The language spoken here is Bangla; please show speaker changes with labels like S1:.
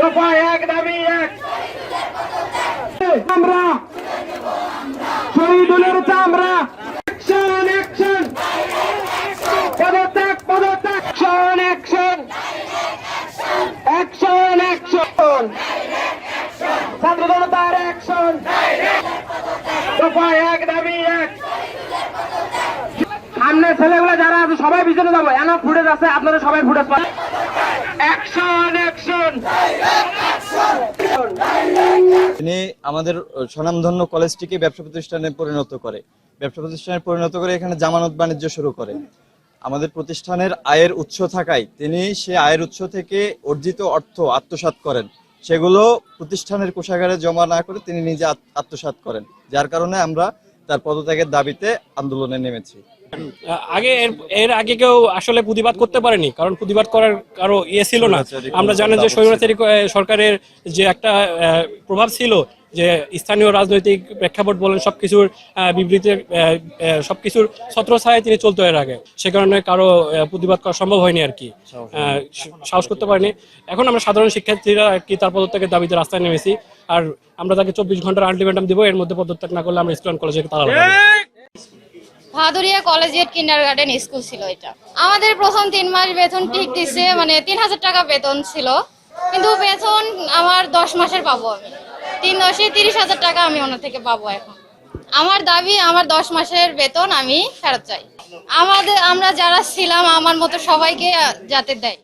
S1: দফা এক দাবি, এক। আমরা শহীদুলের চামড়া। অ্যাকশন অ্যাকশন পদত্যাগ পদত্যাগ। অ্যাকশন অ্যাকশন অ্যাকশন অ্যাকশন ছাত্র জনতার অ্যাকশন দফা এক দাবি, এক। সামনে ছেলেগুলো যারা আছে, সবাই পিছনে যাব। এনা ফুটেজ আছে, আপনারা সবাই ফুটেজ অ্যাকশন অ্যাকশন
S2: তিনি আমাদের স্বনামধন্য কলেজটিকে ব্যবসা প্রতিষ্ঠানে পরিণত করে। ব্যবসা প্রতিষ্ঠানে পরিণত করে এখানে জামানত বাণিজ্য শুরু করে। আমাদের প্রতিষ্ঠানের আয়ের উৎস থাকায় তিনি সে আয়ের উৎস থেকে অর্জিত অর্থ আত্মসাৎ করেন। সেগুলো প্রতিষ্ঠানের কোষাগারে জমা না করে তিনি নিজে আত- আত্মসাৎ করেন। যার কারণে আমরা তার পদত্যাগের দাবিতে আন্দোলনে নেমেছি।
S3: আগে এর আগে কেউ আসলে প্রতিবাদ করতে পারেনি কারণ প্রতিবাদ করার কারও ইয়ে ছিল না। আমরা জানি যে স্বৈরাচারী সরকারের যে একটা আহ, প্রভাব ছিল যে স্থানীয় রাজনৈতিক প্রেক্ষাপট বলেন সবকিছুর আহ, সবকিছুর ছত্রছায়ায় তিনি চলতো এর আগে। সে কারণে কারও প্রতিবাদ করা সম্ভব হয়নি আর কি। আহ, সাহস করতে পারেনি। এখন আমরা সাধারণ শিক্ষার্থীরা আর কি তার পদত্যাগের দাবিতে রাস্তায় নেমেছি। আর আমরা তাকে চব্বিশ ঘণ্টার আলটিমেটাম দিব এর মধ্যে পদত্যাগ না করলে আমরা স্টুডেন্ট কলেজে তালা লাগাবো।
S4: Bhaduria collegiate kindergarten school ছিল এটা। আমাদের প্রথম তিন মাস বেতন ঠিক দিছে মানে তিন হাজার টাকা বেতন ছিল। কিন্তু বেতন আমার দশ মাসের পাবো আমি। তিন দশে তিরিশ হাজার টাকা আমি ওনার থেকে পাবো এখন। আমার দাবি, আমার দশ মাসের বেতন আমি ফেরত চাই। আমাদের, আমরা যারা ছিলাম, আমার মতো সবাইকে যাতে দেয়।